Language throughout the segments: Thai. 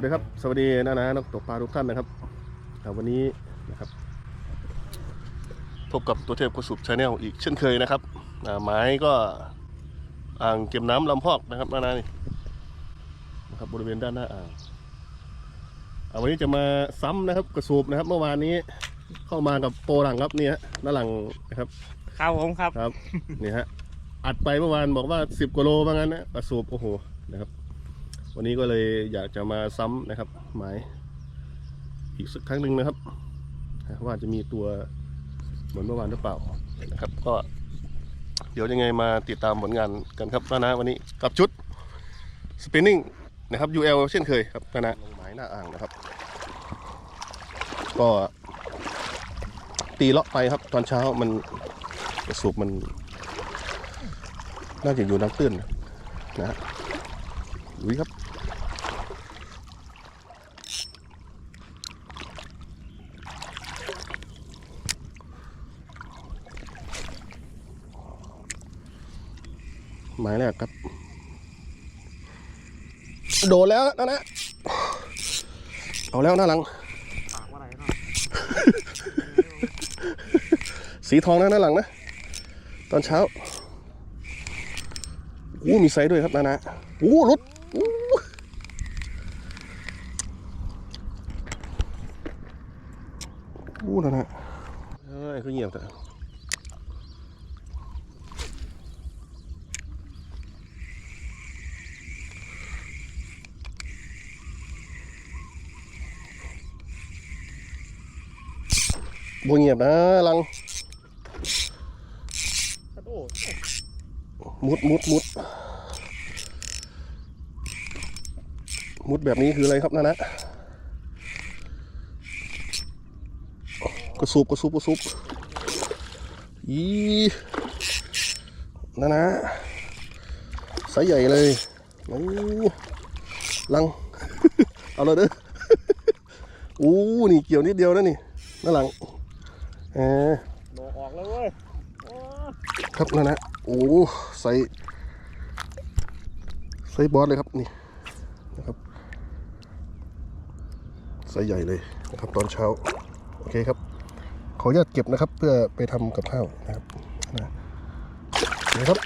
วัสดีครับ สวัสดีนะนะนักตกปลาทุกท่านนะครับอ่าวันนี้นะครับ พบกับตัวเทพกุสุบชาแนลอีกเช่นเคยนะครับอ่าหมายก็อ่างเก็บน้ำลำพอกนะครับนานานี่นะครับบริเวณด้านหน้าอ่างอ่าวันนี้จะมาซ้ำนะครับกระสูบนะครับ เมื่อวานนี้เข้ามากับโปรหลังครับนี่ฮะด้านหลังนะครับครับผมครับครับนี่ฮะอัดไปเมื่อวานบอกว่า10กิโลว่างั้นนะกระสูบโอ้โหนะครับ วันนี้ก็เลยอยากจะมาซ้ำนะครับ หมายอีกสักครั้งหนึ่งนะครับ ว่าจะมีตัวเหมือนเมื่อวานหรือเปล่านะครับ ก็เดี๋ยวยังไงมาติดตามผลงานกันครับนะนะวันนี้กับชุด spinning นะครับ UL เช่นเคยครับนะนะลงหมายหน้าอ่างนะครับ ก็ตีเลาะไปครับ ตอนเช้ามันกระสูบมันน่าจะอยู่น้ำตื้นนะฮะอุ้ยครับ หมายแรกครับ โดนแล้วนะนะเอาแล้วหน้าหลัง สีทองนะหน้าหลังนะ ตอนเช้าอู้มีไซส์ด้วยครับนานะอู้รถโอ้โอ้นานะเอ้ยคือเงียบแต่ บ่เงียบนะหลังมุดมุดมุดมุดแบบนี้คืออะไรครับนานะกระสูบกระสูบกระสูบอีนานะสายใหญ่เลยโอ้ลัง เอาเลยเด้อโอ้นี่เกี่ยวนิดเดียวนะนี่ด้านหลัง เออโดดออกแล้วเว้ยโอ้ครับนั่นนะโอ้ใส่ใส่บอสเลยครับนี่นะครับใส่ใหญ่เลยนะครับตอนเช้าโอเคครับ ขออนุญาตเก็บนะครับ เพื่อไปทำกับข้าวนะครับนะนี่ครับ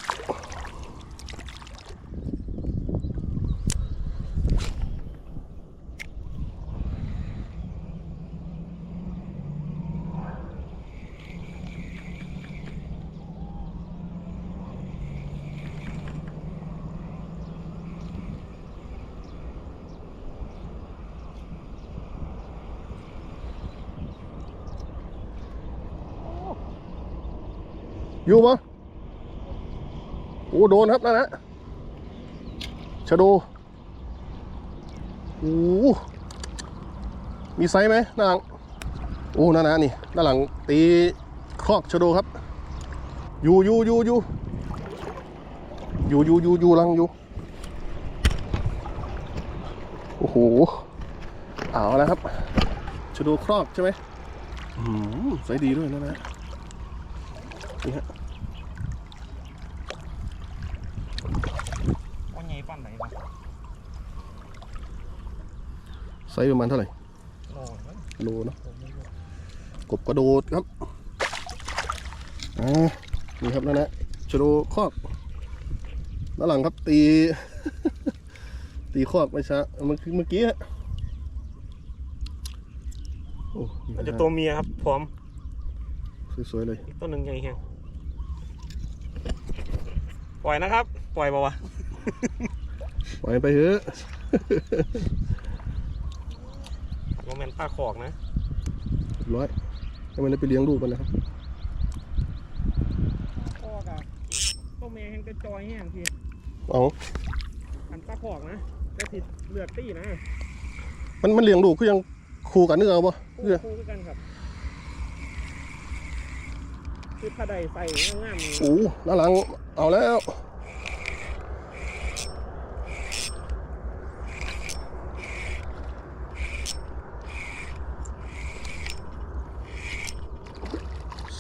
อยู่ปะโอ้โดนครับนั่นนะชะโดโอ้มีไซส์ไหมด้านหลังโอ้นั่นนะนี่ด้านหลังตีครอกชะโดครับ อยู่อยู่อยู่อยู่อยู่อยู่อยู่อยู่ลังอยู่โอ้โหเอาแล้วครับชะโดครอกใช่ไหมอืมไซส์ดีด้วยนะนะ นี่ฮะ ว่าไงปั้นไหนวะ ไซส์ประมาณเท่าไหร่โน่นเว้ยโลเนอะกบกระโดดครับอ่านี่ครับนั่นแหละชโดครอบด้านหลังครับตี ตีครอบไม่ช้าเมื่อกี้เมื่อกี้ฮะโอ้มันจะตัวเมียครับพร้อม สวยๆเลยอีกตัวหนึ่งใหญ่แฮงปล่อยนะครับ ปล่อยเปล่าวะ ปล่อยไปเถอะ โมเมนต์ปลาขอกนะเรียบร้อยให้มันได้ไปเลี้ยงลูกมันนะครับขอกอะตัวเมียแฮงจะจอยแห้งพี่เอาอันปลาขอกนะแต่ติดเลือดตี้นะมันมันเลี้ยงลูกคือยังคู่กันเนื้อเอาปะคู่เนื้อคู่กันครับคือถ้าใดใส่งามๆนี่โอ้ด้านหลังเอาแล้ว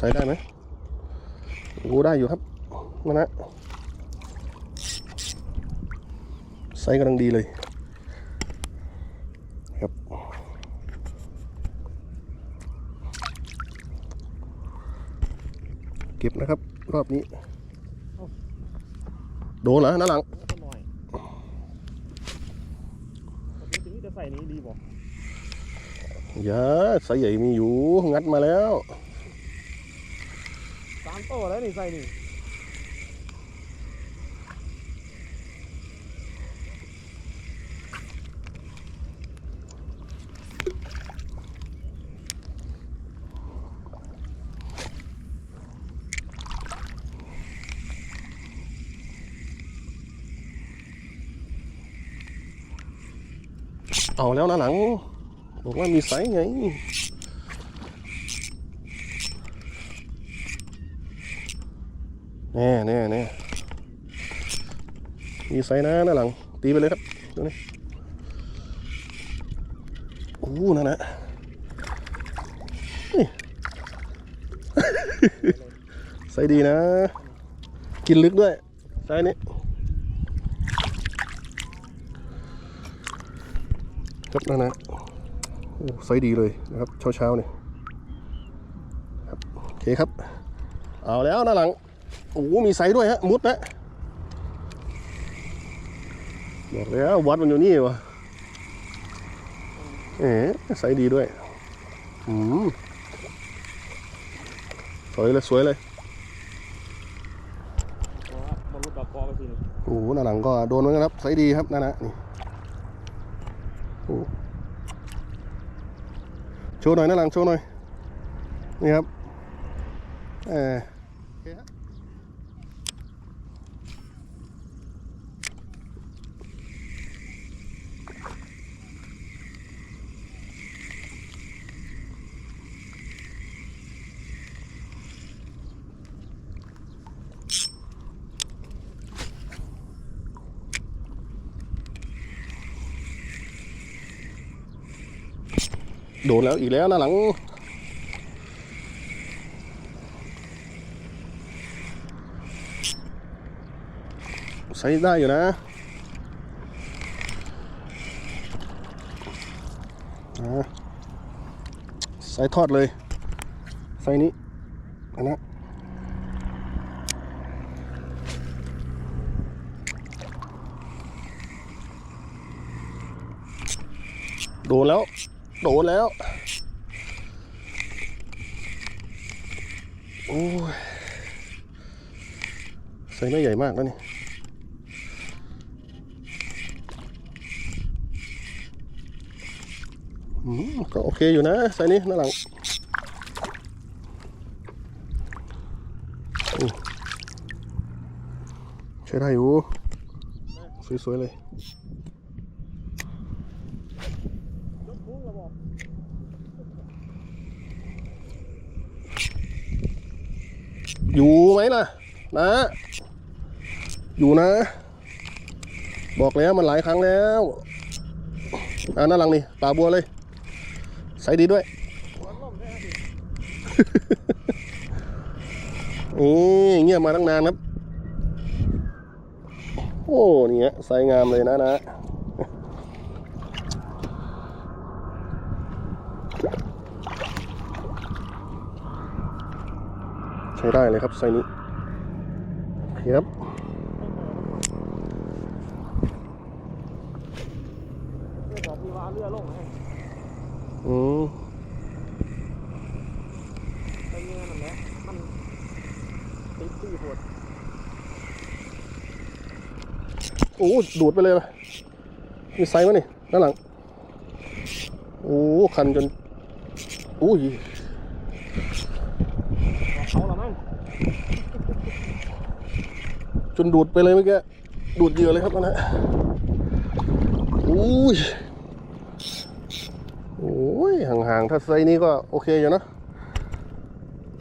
ส่ได้ไหมกูได้อยู่ครับนะนะใส่กำลังดีเลยครับเก็บนะครับ รอบนี้ โดนเหรอหน้าหลังจะใส่นี้ดีบอย่าใส่ใหญ่มีอยู่ งัดมาแล้วามโตแล้วนี่ใส่นี่เอาแล้วน้าหลัง บอกว่ามีไซส์ไง น่แน่แน่มีไซส์นะหน้าหลัง ตีไปเลยครับดูนี่โอ้นั่นนะนี่ไซดีนะ กินลึกด้วยไซนี้ครับนั่นนะโอ้ไซส์ดีเลยนะครับเช้าเช้าๆนี่ครับโอเคครับ เอาแล้วหน้าหลัง โอ้โหมีไซส์ด้วยฮะ มุดนะบอกแล้ววัดมันอยู่นี่วะเอ๋ไซส์ดีด้วยอืมสวยเลย สวยเลยเพราะว่าบอลลูกดอกกอไปสินี่โอ้โหหน้าหลังก็โดนเหมือนกันครับไซส์ดีครับนั่นนะนี่โอ้โชว์หน่อยหน้าหลังโชว์หน่อยนี่ครับเออ โดนแล้วอีกแล้วหน้าหลัง ใช้ได้อยู่นะใส่ทอดเลยใส่นี้อันนะโดนแล้ว โดนแล้ว โอ้ยใส่ไม่ใหญ่มากแล้วนี่ก็โอเคอยู่นะไซส์นี้หน้าหลังใช้ได้อยู่ สวยๆเลยกพุงกระบอก อยู่ไหมล่ะนะอยู่นะ บอกแล้วมันหลายครั้งแล้วอ่าหน้าหลังนี่ป่าบัวเลย ใส่ดีด้วยหัวล่มได้ครับพี่นี่เงียบมาตั้งนานครับ โอ้เนี่ยใส่งามเลยนะนะ ใช้ได้เลยครับไซส์นี้โอเคครับเพื่อบอกพี่ว่าเรือลงให้อืมไปเงี้ยมันแหละมันติดตีปวดโอ้ดูดไปเลยว่ะมีไซส์มั้ยนี่ด้านหลัง โอ้ คันจน อุ้ย เอาละมั้ง จนดูดไปเลยเมื่อกี้ดูดเหยื่อเลยครับนั่นนะอุ้ยโอ้ยห่างๆ ถ้าไซส์นี้ก็โอเคอยู่นะ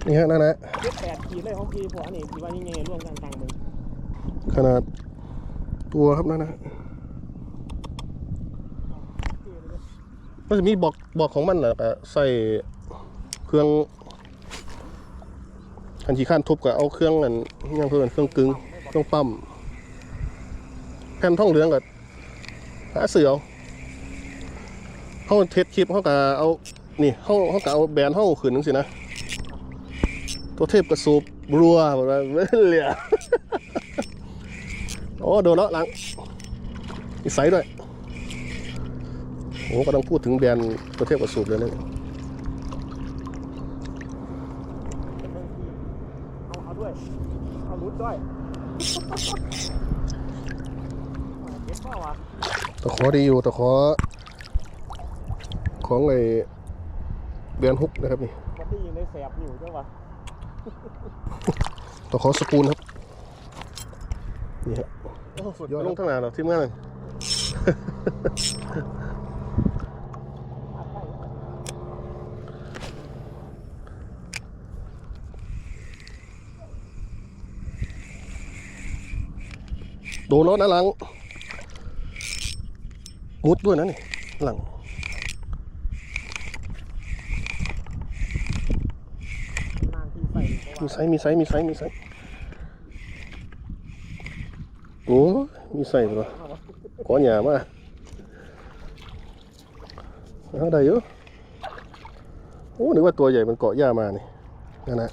นี่ฮะนั่นนะเจ็ดแปดขีดเลยของพี่ผัวนี่พี่ว่ายังไงร่วมกันตังมึงขนาดตัวครับนั่นนะก็จะมีบอกบอกของมันแหละก็ใส่เครื่องอันที่ขั้านทุบก็เอาเครื่องนั่นยังเพื่อนเครื่องกึ่งเครื่องปั๊มแผ่นท่องเหลืองก็หาเสือเขาเทสคลิปเขาก็เอานี่เขาเขาก็เอาแบนเขาขึ้นนึงสินะตัวเทพกระสูบรัวหมดเลยเหลือโอ้โดนแล้วหลังอีใสด้วยโอ้กำลังพูดถึงแบรนด์ตัวเทพกระสูบเลยนะเอาด้วย เอารุดด้วย เก็บเปล่าวะตะขอดีอยู่ตะขอ ของไอ้แบรนด์ฮุกนะครับนี่มันได้ยินในแสบอยู่ใช่ปะตะขอสปูนครับนี่ครับโอ้สุดยอดลงทั้งหนาเหราทีมงานเลยโดนแล้วนะหลัง มุดด้วยนะนี่หลัง มีไซมีไซมีไซมีไซโอ้มีไซส์ตัวขอหยามาเอาได้อยู่โอ้นึกว่าตัวใหญ่มันเกาะหญ้ามานี่นั่นนะ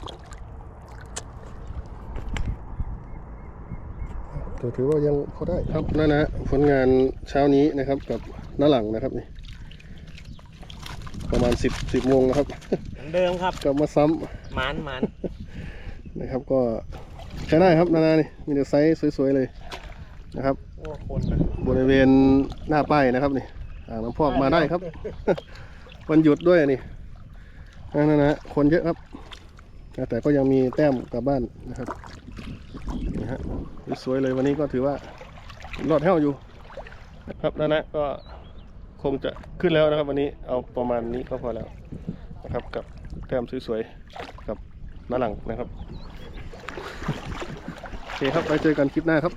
ก็ถือว่ายังพอได้ครับนั่นนะผลงานเช้านี้นะครับกับน้าหลังนะครับนี่ประมาณสิบสิบโมงนะครับเหมือนเดิมครับกลับมาซ้ำหมันหมันนะครับก็ใช้ได้ครับนานานี่มีแต่ไซส์สวยๆเลยนะครับโอ้คนนะบริเวณหน้าป้ายนะครับนี่อ่างน้ำพอกมาได้ครับวันหยุดด้วยนี่นั่นนะคนเยอะครับ แต่ก็ยังมีแต้มกลับบ้านนะครับนี่ฮะสวยๆเลยวันนี้ก็ถือว่ารอดแห้วอยู่ ครับแล้วนะก็คงจะขึ้นแล้วนะครับ วันนี้เอาประมาณนี้ก็พอแล้วนะครับ กับแต้มสวยๆกับหน้าหลังนะครับโอเคครับไว้เจอกันคลิปหน้าครับ